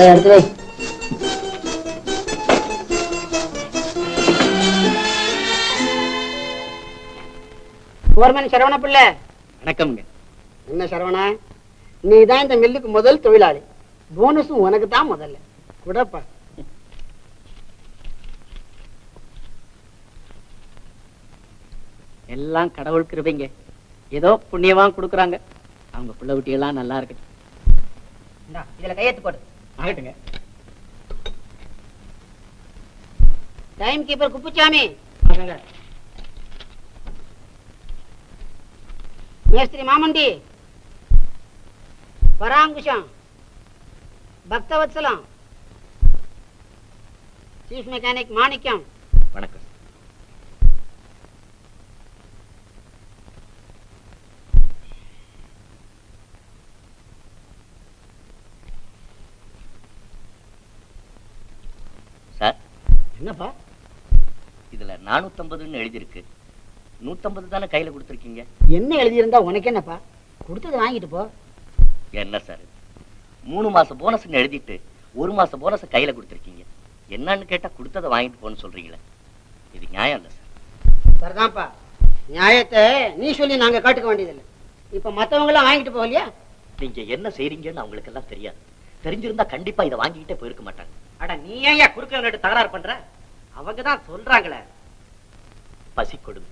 இந்த இடத்துல வை. ஓர்மன் சரவண பிள்ளை. வணக்கம்ங்க என்ன சரவணா? நீ தான் இந்த மில்லுக்கு முதல் தொழிலாளி. போனஸும் உனக்கு தான் முதல்ல. குடப்பா. எல்லாம் கடவுள் கிருபைங்க. ஏதோ புண்ணியமா கொடுக்குறாங்க. அவங்க புள்ள குட்டி எல்லாம் நல்லா இருக்கட்டும். இந்தா, இதுல கையெழுத்து போடு. ஆகட்டுங்க. Time keeper Kuppusamy. மேஸ்திரி மாமண்டி பராங்குஷம் பக்தவத்சலம் சீஃப் மெக்கானிக் மாணிக்கம் வணக்கம் சார் என்னப்பா நானூத்தம்பதுன்னு எழுதியிருக்கு. நூத்தம்பது தானே கையில கொடுத்துருக்கீங்க? என்ன எழுதியிருந்தா உனக்கு என்னப்பா? கொடுத்தது வாங்கிட்டு போ. என்ன சார்? மூணு மாசம் போனஸ்ன்னு எழுதிட்டு ஒரு மாசம் போனஸ் கையில கொடுத்துருக்கீங்க. என்னன்னு கேட்டா கொடுத்ததை வாங்கிட்டு போன்னு சொல்றீங்களே. இது நியாயம் இல்ல சார். சரிதான்ப்பா. நியாயத்தை நீ சொல்லி நாங்க காட்டுக்க வேண்டியதில்லை. இப்ப மத்தவங்க எல்லாம் வாங்கிட்டு போகலையா? நீங்க என்ன செய்றீங்கன்னு அவங்களுக்கு எல்லாம் தெரியாது. தெரிஞ்சிருந்தா கண்டிப்பா இதை வாங்கிக்கிட்டே போயிருக்க மாட்டாங்க. அட நீ ஏன் குறுக்க நட்டு தகராறு பண்ற? அவங்க தான் சொல்றாங்களே. பசி கொடுமை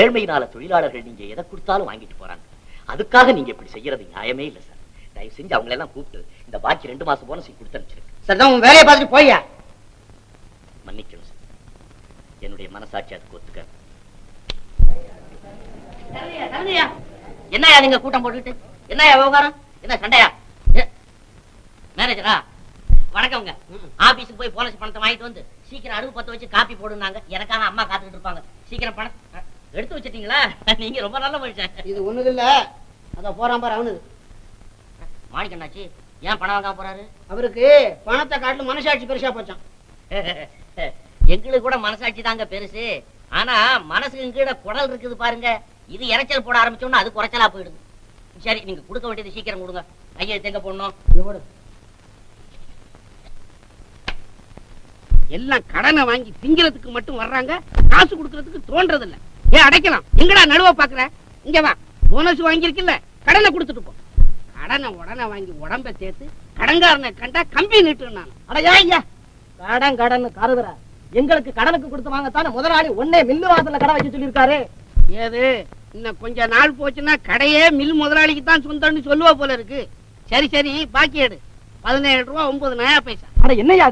ஏழ்மையினால தொழிலாளர்கள் நீங்க எதை கொடுத்தாலும் வாங்கிட்டு போறாங்க. அதுக்காக நீங்க இப்படி செய்யறது நியாயமே இல்ல சார். தயவு செஞ்சு அவங்களை எல்லாம் கூப்பிட்டு இந்த பாக்கி ரெண்டு மாசம் போனஸ் கொடுத்து அனுப்பிச்சிருக்கு வேலையை பார்த்துட்டு போய்யா மன்னிக்கணும் சார். என்னுடைய மனசாட்சி அதுக்கு ஒத்துக்க என்னையா நீங்க கூட்டம் போட்டுட்டு என்னையா விவகாரம்? என்ன சண்டையா? மேனேஜரா? வணக்கம்ங்க. ஆபீஸுக்கு போய் போனஸ் பணத்தை வாங்கிட்டு வந்து சீக்கிரம் அடுப்பு பத்த வச்சு காப்பி போடுனாங்க எனக்காக அம்மா காத்துக்கிட்டு இருப்பாங்க. சீக்கிரம் பணம் எடுத்து வச்சிட்டீங்களா? நீங்க ரொம்ப நல்ல மனுஷன். இது ஒண்ணுது இல்ல. அத போறான் பாரு அவனுது. மாணிக்கண்ணாச்சி ஏன் பணம் வாங்காம போறாரு? அவருக்கு பணத்தை காட்டிலும் மனசாட்சி பெருசா போச்சான் எங்களுக்கு கூட மனசாட்சி தாங்க பெருசு. ஆனா மனசுக்கு கீழே குடல் இருக்குது பாருங்க. இது இறைச்சல் போட ஆரம்பிச்சோம்னா அது குறைச்சலா போயிடுது. சரி நீங்க கொடுக்க வேண்டியது சீக்கிரம் கொடுங்க. ஐயா எங்க போடணும்? எல்லாம் கடனை வாங்கி திங்கிறதுக்கு மட்டும் வர்றாங்க. காசு கொடுக்கறதுக்கு தோன்றது இல்ல ஏன் அடைக்கலாம். எங்கடா நடுவ பாக்குற? இங்க வா. போனஸ் வாங்கியிருக்குல்ல. கடனை கொடுத்துட்டு போ. கடனை உடனே வாங்கி உடம்ப சேர்த்து கடன்காரனை கண்டா கம்பி நிட்டு நான் அடையா ஐயா. கடன் கடன் கருதுற எங்களுக்கு கடனுக்கு கொடுத்து வாங்கத்தானே முதலாளி ஒன்னே மில்லு வாசல்ல கடை வைக்க சொல்லியிருக்காரு. ஏது? இன்னும் கொஞ்ச நாள் போச்சுன்னா கடையே மில் முதலாளிக்கு தான் சொந்தம்னு சொல்லுவா போல இருக்கு. சரி சரி பாக்கி எடு. பதினேழு ரூபா ஒன்பது நயா பைசா. அட என்னய்யா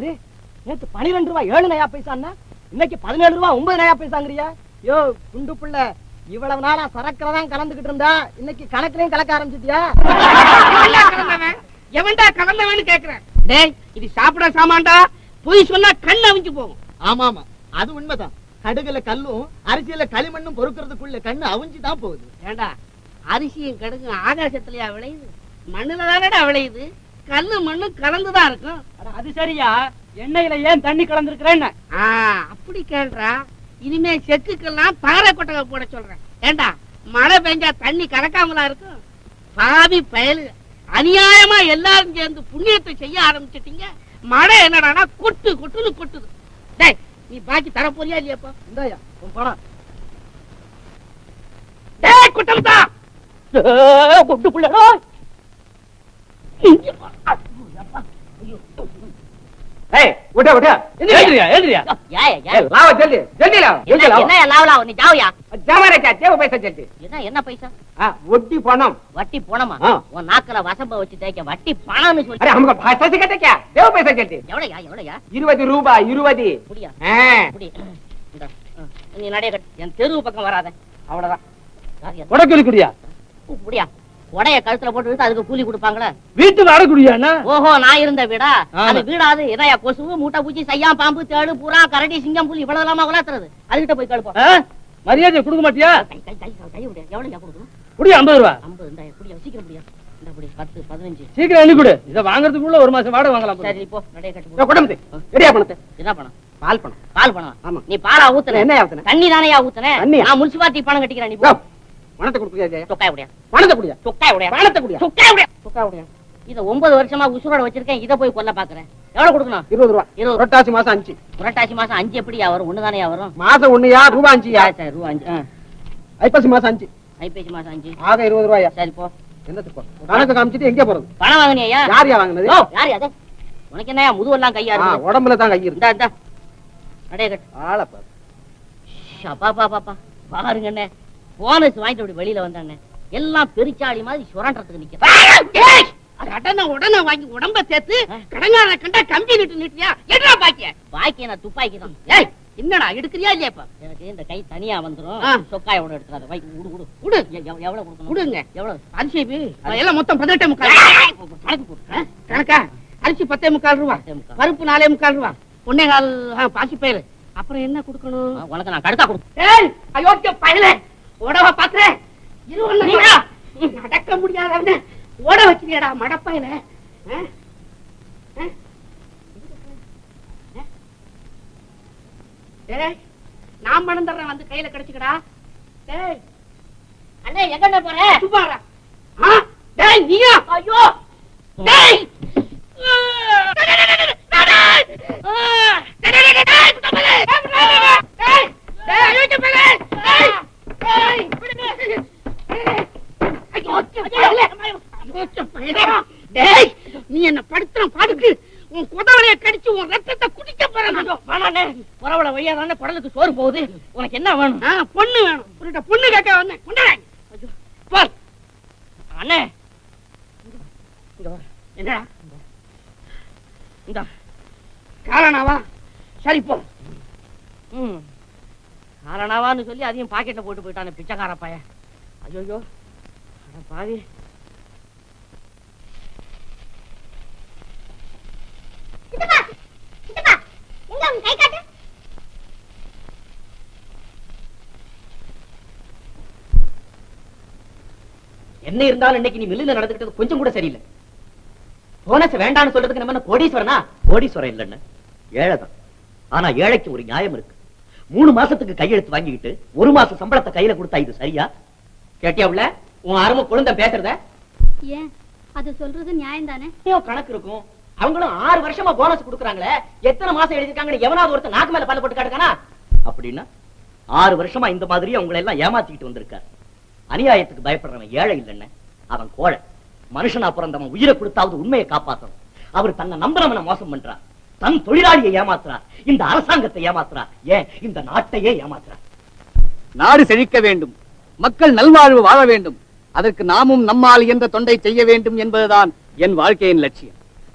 நேத்து பனிரெண்டு ரூபாய் ஏழு நயா பைசான்னா இன்னைக்கு பதினேழு ரூபாய் ஒன்பது நயா பைசாங்கிறியா. யோ குண்டு புள்ள இவ்வளவு நாளா சரக்குல தான் கலந்துகிட்டு இருந்தா இன்னைக்கு கணக்குலயும் கலக்க ஆரம்பிச்சிட்டியா? எவன்டா கலந்தவன் எவன்டா கலந்தவன்னு கேக்குறேன் டேய் இது சாப்பிட சாமான்டா பொய் சொன்னா கண் அவிஞ்சு போகும். ஆமா ஆமா அது உண்மைதான். கடுகுல கல்லும் அரிசியில களிமண்ணும் பொறுக்கிறதுக்குள்ள கண்ணு அவிஞ்சு தான் போகுது. ஏண்டா அரிசியும் கடுகும் ஆகாசத்துலயா விளையுது? மண்ணுல தானடா விளையுது? கல்லு மண்ணும் கலந்துதான் இருக்கும். அது சரியா? எண்ணெயில ஏன் தண்ணி கலந்துருக்கிறேன்னு? அப்படி கேள்றா. இனிமே செக்குக்கெல்லாம் பாறை கொட்டகை போட சொல்றேன். ஏண்டா மழை பெஞ்சா தண்ணி கலக்காமலா இருக்கும்? பாவி பயலு. அநியாயமா எல்லாரும் சேர்ந்து புண்ணியத்தை செய்ய ஆரம்பிச்சிட்டீங்க. மழை என்னடானா கொட்டு கொட்டுன்னு கொட்டுது. டேய் நீ பாக்கி தர போறியா இல்லையாப்பா இந்தாயா உன் பணம் டேய் குட்டம் தான் கொண்டு புள்ளடா நீ ஜாவயா? ஜாவரே தேவ பைசா ஜல்தி என்ன என்ன பைசா? வட்டி பணம். வட்டி பணமா? உன் நாக்கல வசம்ப வச்சு வட்டி பணம்னு சொல்லி அரே தேவ பைசா ஜல்தி எவ்வளவுயா எவ்வளவுயா 20 ரூபாய் 20 புடியா? நீ நடை என் தெருவு பக்கம் வராத. அவ்வளவுதான் உடக்கு இருக்குறியா புடியா? உடைய கழுத்துல போட்டு அதுக்கு கூலி கொடுப்பாங்களே? வீட்டுக்கு அட குடியாண்ணா ஓஹோ நான் இருந்த வீடா. அது வீடாது. இதையா கொசு மூட்டை பூச்சி சையா பாம்பு தேடு புறா கரடி சிங்கம் புலி இவ்வளவு இல்லாம வளர்த்துறது அதுகிட்ட போய் கழுப்போம் மரியாதை கொடுக்க மாட்டியா? குடியா ஐம்பது ரூபா. ஐம்பது புடியா சீக்கிரம் புடி பத்து பதினஞ்சு. சீக்கிரம் எண்ணி கொடு இதை வாங்குறதுக்குள்ள ஒரு மாசம் வாடகை வாங்கலாம். சரி நீ போ. நடைய கட்டு ரெடியா பணத்தை. என்ன பணம்? பால் பணம். பால் பணம்? ஆமா. நீ பாலா ஊத்துன. என்ன ஊத்துன? தண்ணி தானையா ஊத்துன? நான் முனிசிபாலிட்டி பணம் கட்டிக்கிறேன் நீ பணத்தை கொடுக்குறியா தொக்காய் உடையா. பணத்தை குடியா தொக்காய் உடையா. பணத்தை குடியா தொக்காய் இத ஒன்பது வருஷமா உசுரோட வச்சிருக்கேன். இத போய் கொல்ல பாக்குறேன். எவ்வளவு கொடுக்கணும்? இருபது ரூபா. இருபது. புரட்டாசி மாசம் அஞ்சு. புரட்டாசி மாசம் அஞ்சு எப்படியா வரும்? ஒண்ணுதானே வரும்? மாசம் ஒண்ணுயா? ரூபா அஞ்சுயா? சரி, ரூபா அஞ்சு. ஆ. ஐப்பசி மாசம் அஞ்சு. ஐப்பசி மாசம் அஞ்சு. ஆக இருபது ரூபாயா? சரி போ. என்னத்துக்கு? கணக்கு காமிச்சிட்டு எங்க போறது? பணம் வாங்கினியா? யார் யா வாங்கினது யார் அது? உனக்கு என்ன முதுவெல்லாம் கையா இருக்கு உடம்புல தான் கை இருக்கு. இந்தா இந்தா. அடைய கட்டு ஆளை பாரு. அப்பா பாப்பா பாருங்க அண்ணே போனஸ் வாங்கிட்டு அப்படி வெளியில வந்தாண்ணே எல்லாம் பெருச்சாளி மாதிரி சுரண்டறதுக்கு நிக்கிறேன் கடனை உடனே வாங்கி உடம்ப சேர்த்து கடங்கார கண்டா கம்பி நிட்டு நிட்டியா? என்ன பாக்கிய? பாக்கி நான் துப்பாக்கி தான். ஏய் என்னடா எடுக்கிறியா இல்லையா இப்ப? எனக்கு இந்த கை தனியா வந்துரும். ஆ. சொக்காயோட எடுத்துறாத வை குடு எ- எவ்- எவ்வளவு கொடுக்கணும்? குடுங்க எவ்வளவு? அரிசி எல்லாம் மொத்தம் பதினெட்டே முக்கால். கணக்கு ஆ, கணக்கா? அரிசி பத்தே முக்கால் ரூபா. பருப்பு நாலே முக்கால் ரூபா. ஒன்னே கால் பாசி பயிறு. அப்புறம் என்ன கொடுக்கணும்? உனக்கு நான் கடுத்தா கொடு ஏய் அயோக்கிய பயல ஓடவா பாக்குறேன் நடக்க முடியாதவன ஓட வச்சிருக்கடா மடப்பையில நான் பணம் தர்றேன் வந்து கையில கிடைச்சுக்கடா. டேய். அண்ணே எங்க போற? சுப்பாரா டேய் நீயா? ஐயோ. டேய் நீ என்ன படுத்துற பாடுக்கு உன் குதவலைய கடிச்சு உன் ரத்தத்தை குடிக்க போறேன் பரவல குடலுக்கு சோறு போகுது உனக்கு என்ன வேணும்? பொண்ணு வேணும். உன்கிட்ட பொண்ணு கேட்க வந்தேன். கொண்டாங்க பார். அண்ணே. என்னடா? இந்த. காரணாவா? சரி போ. ம். காரணாவான்னு சொல்லி அதையும் பாக்கெட்ல போட்டு போயிட்டானே பிச்சைக்கார பையன். ஐயோ பாவி. என்ன இருந்தாலும் இன்னைக்கு நீ மில்லுல நடந்துக்கிட்டது கொஞ்சம் கூட சரியில்லை. போனஸ் வேண்டாம்னு சொல்றதுக்கு நம்ம என்ன கோடீஸ்வரனா? கோடீஸ்வரன் இல்லைன்னு. ஏழைதான். ஆனா ஏழைக்கு ஒரு நியாயம் இருக்கு. மூணு மாசத்துக்கு கையெழுத்து வாங்கிக்கிட்டு ஒரு மாசம் சம்பளத்தை கையில கொடுத்தா இது சரியா? கேட்டியா உள்ள? உன் அருமை குழந்தை பேசுறத? ஏன்? அது சொல்றது நியாயம் தானே கணக்கு இருக்கும். அவங்களும் ஆறு வருஷமா போனஸ் கொடுக்குறாங்களே. எத்தனை மாசம் எழுதிருக்காங்கன்னு எவனாவது ஒருத்தர் நாக்கு மேல பல்ல போட்டு காட்டுக்கானா அப்படின்னா ஆறு வருஷமா இந்த மாதிரி அவங்களை எல்லாம் ஏமாத்திக்கிட்டு வந்திருக்காரு. அநியாயத்துக்கு பயப்படுறவன் ஏழை இல்லைன்னு. அவன் கோழை. மனுஷனா பிறந்தவன் உயிரை கொடுத்தாவது உண்மையை காப்பாத்தணும். அவர் தன்னை நம்புறவனை மோசம் பண்றான் தன் தொழிலாளியை ஏமாத்துறார். இந்த அரசாங்கத்தை ஏமாத்துறார். ஏன்? இந்த நாட்டையே ஏமாத்துறார். நாடு செழிக்க வேண்டும். மக்கள் நல்வாழ்வு வாழ வேண்டும். அதற்கு நாமும் நம்மால் என்ற தொண்டை செய்ய வேண்டும் என்பதுதான் என் வாழ்க்கையின் லட்சியம்.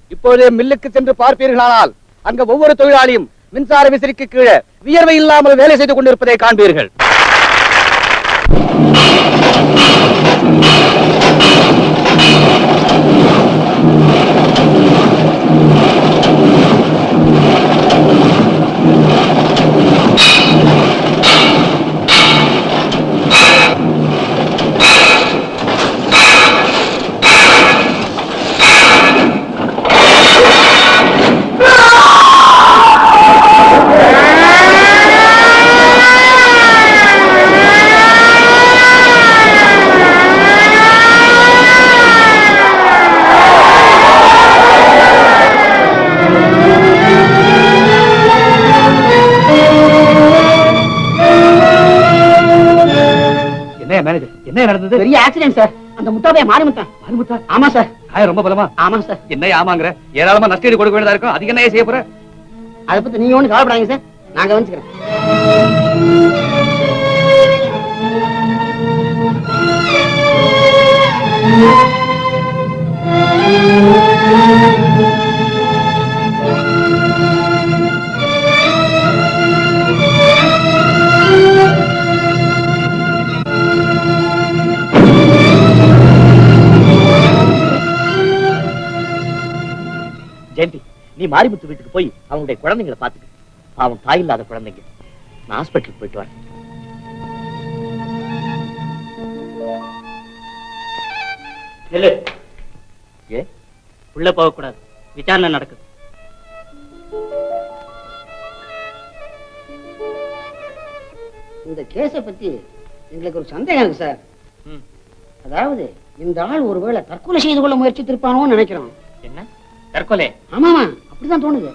இப்போதே மில்லுக்கு சென்று பார்ப்பீர்களானால் அங்க ஒவ்வொரு தொழிலாளியும் மின்சார விசிறிக்கு கீழே வியர்வை இல்லாமல் வேலை செய்து கொண்டிருப்பதை காண்பீர்கள். Thank you. பெரிய ஆக்சிடென்ட் சார் அந்த முட்டாளைய மாறிமுத்தான் மறுமுத்தா ஆமா சார் காயம் ரொம்ப பலமா? ஆமா சார் என்ன ஆமாங்கிற? ஏராளமா நஷ்டீடு கொடுக்க வேண்டியதா இருக்கும். அதுக்கு என்ன செய்ய போற? அதை பத்தி நீங்க ஒண்ணு கவலைப்படாதீங்க சார் நான் கவனிச்சுக்கிறேன் நீ மாரிமுத்து வீட்டுக்கு போய் அவங்களுடைய குழந்தைங்களை பாத்துக்க அவன் தாய் இல்லாத குழந்தைங்க. நான் ஹாஸ்பிட்டலுக்கு போயிட்டு வரேன். நில்லு. ஏ? உள்ள போக கூடாது விசாரணை நடக்குது. இந்த கேஸை பத்தி எங்களுக்கு ஒரு சந்தேகம் இருக்கு சார். ம். அதாவது இந்த ஆள் ஒருவேளை தற்கொலை செய்து கொள்ள முயற்சித்திருப்பானோன்னு நினைக்கிறோம். என்ன? தற்கொலை? ஆமாமா. அப்படிதான் தோணுது.